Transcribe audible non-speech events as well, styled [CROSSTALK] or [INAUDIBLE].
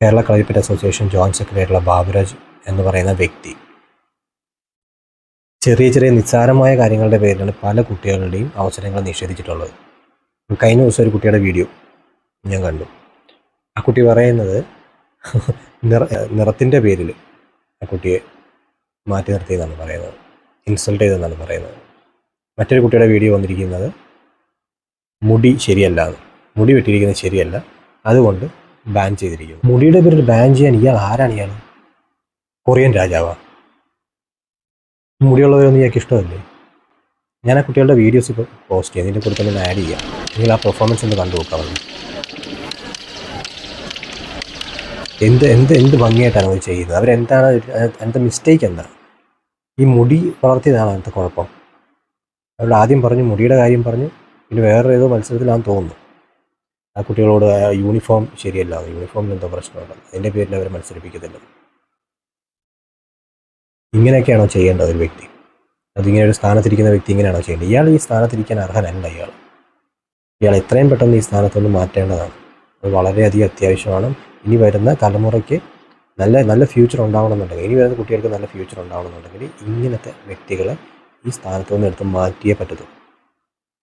Kerala Kalaripayattu association joint secretary ആയിട്ടുള്ള ബാബുരാജ് എന്ന് പറയുന്ന വ്യക്തി. ചെറിയ ചെറിയ നിസ്സാരമായ കാര്യങ്ങളുടെ പേരിലാണ് പല കുട്ടികളുടെയും അവസരങ്ങൾ നിഷേധിച്ചിട്ടുള്ളത്. കഴിഞ്ഞ ദിവസം ഒരു കുട്ടിയുടെ വീഡിയോ ഞാൻ കണ്ടു. ആ കുട്ടി പറയുന്നത് [LAUGHS] നിറ നിറത്തിന്റെ പേരിൽ ആ കുട്ടിയെ മാറ്റി നിർത്തിയെന്നാണ് പറയുന്നത്. ഇൻസൾട്ട് ചെയ്തെന്നാണ് പറയുന്നത്. മറ്റൊരു കുട്ടിയുടെ വീഡിയോ വന്നിരിക്കുന്നത് മുടി ശരിയല്ല മുടി വെട്ടിയിരിക്കുന്നത് ശരിയല്ല. അതുകൊണ്ട് ബാൻ ചെയ്തിരിക്കുന്നു. മുടിയുടെ പേരിൽ ബാൻ ചെയ്യാൻ ഇയാൾ ആരാണ് ഇയാൾ? കൊറിയൻ രാജാവാണ് മുടിയുള്ളവരൊന്നും ഇയാൾക്ക് ഇഷ്ടമല്ലേ? ഞാൻ ആ കുട്ടികളുടെ വീഡിയോസ് ഇപ്പോൾ പോസ്റ്റ് ചെയ്യാം. ഇതിന്റെ കൂടെ തന്നെ ആഡ് ചെയ്യാം. നിങ്ങൾ ആ പെർഫോമൻസ് ഒന്ന് കണ്ടു നോക്കാവുന്നു എന്ത് എന്ത് എന്ത് ഭംഗിയായിട്ടാണ് അവർ ചെയ്യുന്നത്? അവരെന്താണ് അതിന്റെ മിസ്റ്റേക്ക് എന്താ? ഈ മുടി വളർത്തിയതാണ് അതിന്റെ കുഴപ്പം. അവരോട് ആദ്യം പറഞ്ഞു മുടിയുടെ കാര്യം പറഞ്ഞു. പിന്നെ വേറെ ഏതോ മത്സരത്തിലാണെന്ന് തോന്നുന്നു. ആ കുട്ടികളോട് ആ യൂണിഫോം ശരിയല്ല. യൂണിഫോമിന് എന്തോ പ്രശ്നമുണ്ട്. അതിന്റെ പേരിൽ അവർ മത്സരിപ്പിക്കത്തില്ല. ഇങ്ങനെയൊക്കെയാണോ ചെയ്യേണ്ടത് ഒരു വ്യക്തി? അതിങ്ങനെ ഒരു സ്ഥാനത്തിരിക്കുന്ന വ്യക്തി ഇങ്ങനെയാണോ ചെയ്യേണ്ടത്? ഇയാൾ ഈ സ്ഥാനത്തിരിക്കാൻ അർഹനല്ല ഇയാൾ. ഇയാൾ എത്രയും പെട്ടെന്ന് ഈ സ്ഥാനത്തൊന്ന് മാറ്റേണ്ടതാണ്. അത് വളരെയധികം അത്യാവശ്യമാണ്. ഇനി വരുന്ന തലമുറയ്ക്ക് നല്ല നല്ല ഫ്യൂച്ചർ ഉണ്ടാവണമെന്നുണ്ടെങ്കിൽ ഇനി വരുന്ന കുട്ടികൾക്ക് നല്ല ഫ്യൂച്ചർ ഉണ്ടാവണമെന്നുണ്ടെങ്കിൽ ഇങ്ങനത്തെ വ്യക്തികളെ ഈ സ്ഥാനത്തു നിന്ന് എടുത്ത് മാറ്റിയേ പറ്റത്തുള്ളൂ.